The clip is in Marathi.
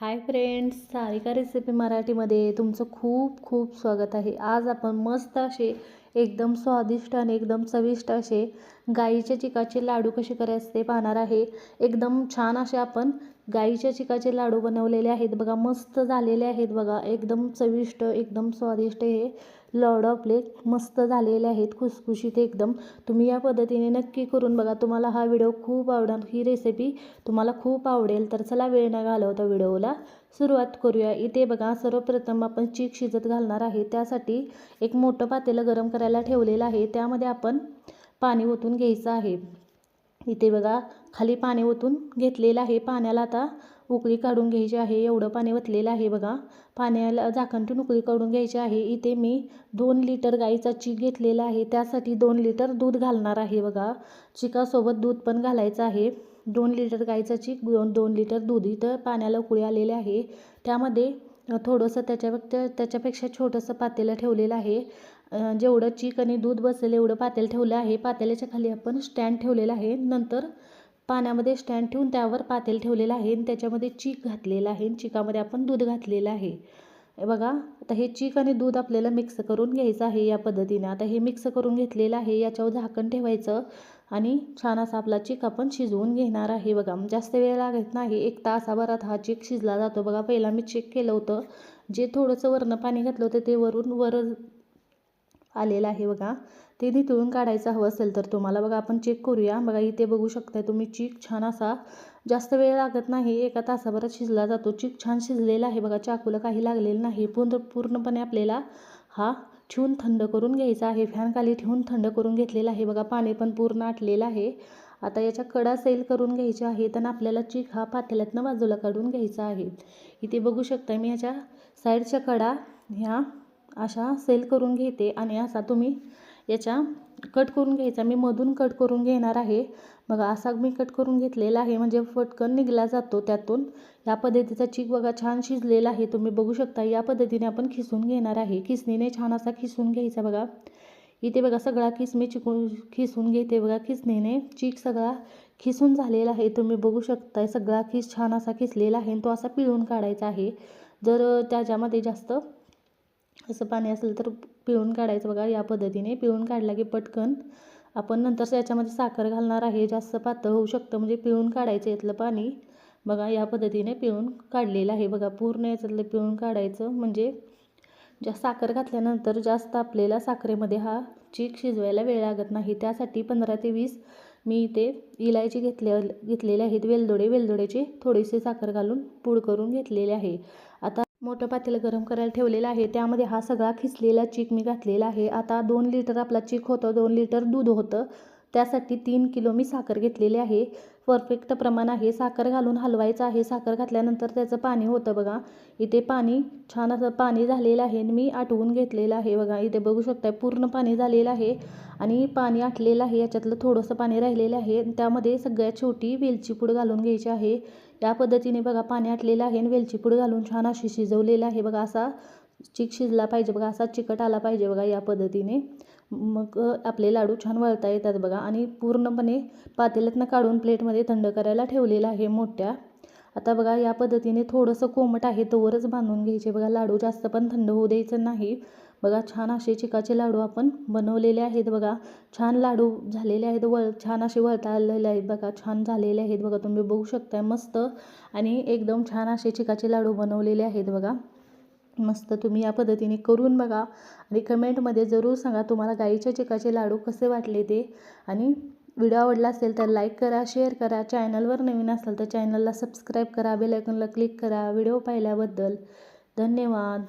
हाय फ्रेंड्स सारिका रेसिपी मराठीमध्ये तुमचं खूप खूप स्वागत आहे. आज आपण मस्त असे एकदम स्वादिष्ट आणि एकदम चविष्ट असे गाईच्या चिकाचे लाडू कसे करायचे ते पाहणार आहे. एकदम छान असे आपण गाईच्या चिकाचे लाडू बनवलेले आहेत. बघा मस्त झालेले आहेत बघा. एकदम चविष्ट एकदम स्वादिष्ट हे लाडू आपले मस्त झालेले आहेत. खुसखुशीत एकदम. तुम्ही या पद्धतीने नक्की करून बघा. तुम्हाला हा व्हिडिओ खूप आवडणार. ही रेसिपी तुम्हाला खूप आवडेल. तर चला वेळ न घालवता व्हिडिओला सुरुवात करूया. इथे बघा सर्वप्रथम आपण चीक शिजत घालणार आहे. त्यासाठी एक मोठं पातेलं गरम करायला ठेवलेलं आहे. त्यामध्ये आपण पाणी ओतून घ्यायचं आहे. इथे बघा खाली पाणी ओतून घेतलेलं आहे. पाण्याला आता उकळी काढून घ्यायची आहे. एवढं पाणी ओतलेलं आहे बघा. पाण्याला झाकणटून उकळी काढून घ्यायची आहे. इथे मी दोन लिटर गाईचा चीक घेतलेला आहे. त्यासाठी दोन लिटर दूध घालणार आहे बघा. चिकासोबत दूध पण घालायचं आहे. दोन लिटर गाईचा चीक दोन दोन लिटर दूध इथं पाण्याला उकळी आलेले आहे. त्यामध्ये थोडंसं त्याच्या त्याच्यापेक्षा छोटंसं पातेलं ठेवलेलं आहे. जेवढं चीक आणि दूध बसेल एवढं पातेल ठेवलं आहे. पातेल्याच्या खाली आपण स्टँड ठेवलेलं आहे. नंतर पाण्यामध्ये स्टँड ठेवून त्यावर पातेल ठेवलेलं आहे आणि त्याच्यामध्ये चीक घातलेलं आहे चिकामध्ये आपण दूध घातलेलं आहे. बघा आता हे चीक आणि दूध आपल्याला मिक्स करून घ्यायचं आहे या पद्धतीने. आता हे मिक्स करून घेतलेलं आहे याच्यावर झाकण ठेवायचं आणि छान असा आपला चीक आपण शिजवून घेणार आहे. बघा जास्त वेळ लागत नाही. एक तासाभरात हा चीक शिजला जातो. बघा पहिला मी चेक केलं होतं. जे थोडंसं वरनं पाणी घातलं होतं ते वरून वर आलेला आहे बघा. ते निथळून काढायचं हवं असेल तर तुम्हाला. बघा आपण चेक करूया. बघा इथे बघू शकताय तुम्ही चीक छान असा जास्त वेळ लागत नाही. एका तासाभरात शिजला जातो. चीक छान शिजलेला आहे बघा. चाकूला काही लागलेलं नाही. पूर्ण पूर्णपणे आपल्याला हा ठेवून थंड करून घ्यायचा आहे. फॅनखाली ठेवून थंड करून घेतलेला आहे बघा. पाणी पण पूर्ण आटलेलं आहे. आता याच्या कडा सेल करून घ्यायच्या आहेत आणि आपल्याला चीक हा पातेल्यातनं बाजूला काढून घ्यायचा आहे. इथे बघू शकता मी ह्याच्या साईडच्या कडा ह्या अशा सेल करून घेते आणि असा तुम्ही याच्या कट करून घ्यायचा. मी मधून कट करून घेणार आहे. बघा असा मी कट करून घेतलेला आहे. म्हणजे फटकन निघला जातो त्यातून. या पद्धतीचा चीक बघा छान शिजलेला आहे. तुम्ही बघू शकता या पद्धतीने आपण खिसून घेणार आहे. खिसणीने छान असा खिसून घ्यायचा बघा. इथे बघा सगळा खिस मी चिकून खिसून घेते बघा. खिसणीने चीक सगळा खिसून झालेला आहे. तुम्ही बघू शकताय सगळा खिस छान असा खिसलेला आहे तो असा पिळून काढायचा आहे. जर त्याच्यामध्ये जास्त असं पाणी असेल तर पिळून काढायचं बघा या पद्धतीने. पिळून काढला की पटकन आपण नंतर याच्यामध्ये साखर घालणार आहे जास्त पातळ होऊ शकतं. म्हणजे पिळून काढायचं यातलं पाणी बघा या पद्धतीने पिळून काढलेलं आहे. बघा पूर्ण याच्यातलं पिळून काढायचं. म्हणजे जास्त साखर घातल्यानंतर जास्त आपल्याला साखरेमध्ये हा चीक शिजवायला वेळ लागत नाही. त्यासाठी पंधरा ते वीस मी इथे इलायची घेतले घेतलेले आहेत. वेलदोडे वेलदोड्याचे थोडीशी साखर घालून पूड करून घेतलेले आहे. आता मोठं पातेलं गरम करायला ठेवलेलं आहे. त्यामध्ये हा सगळा खिसलेला चीक मी घातलेला आहे. आता दोन लिटर आपला चीक होतं दोन लिटर दूध होतं. त्यासाठी तीन किलो मी साखर घेतलेली आहे. परफेक्ट प्रमाण आहे. साखर घालून हलवायचं आहे. साखर घातल्यानंतर त्याचं पाणी होतं बघा. इथे पाणी छान असं पाणी झालेलं आहे. मी आटवून घेतलेलं आहे बघा. इथे बघू शकताय पूर्ण पाणी झालेलं आहे आणि पाणी आटलेलं आहे. याच्यातलं थोडंसं पाणी राहिलेलं आहे. त्यामध्ये सगळ्यात छोटी वेलची पूड घालून घ्यायची आहे. या पद्धतीने बघा पाणी आटलेलं आहे आणि वेलची पूड घालून छान अशी शिजवलेलं आहे. बघा असा चिक शिजला पाहिजे बघा असा चिकट आला पाहिजे बघा या पद्धतीने. मग आपले लाडू छान वळता येतात बघा आणि पूर्णपणे पातेल्यातनं काढून प्लेटमध्ये थंड करायला ठेवलेलं आहे मोठ्या. आता बघा या पद्धतीने थोडंसं कोमट आहे तोवरच बांधून घ्यायचे. बघा लाडू जास्त पण थंड होऊ द्यायचं नाही. बघा छान असे चिकाचे लाडू आपण बनवलेले आहेत बघा. छान लाडू झालेले आहेत वळ छान असे वळता आलेले आहेत बघा. छान झालेले आहेत बघा तुम्ही बघू शकताय मस्त. आणि एकदम छान असे चिकाचे लाडू बनवलेले आहेत बघा. मस्त तुम्ही या पद्धतीने करून बघा. आणि कमेंटमध्ये जरूर सांगा तुम्हाला गाईच्या चिकाचे लाडू कसे वाटले ते. आणि व्हिडिओ आवडला असेल तर लाईक करा शेअर करा. चॅनलवर नवीन असाल तर चॅनलला सबस्क्राईब करा बेलायकनला क्लिक करा. व्हिडिओ पाहिल्याबद्दल धन्यवाद.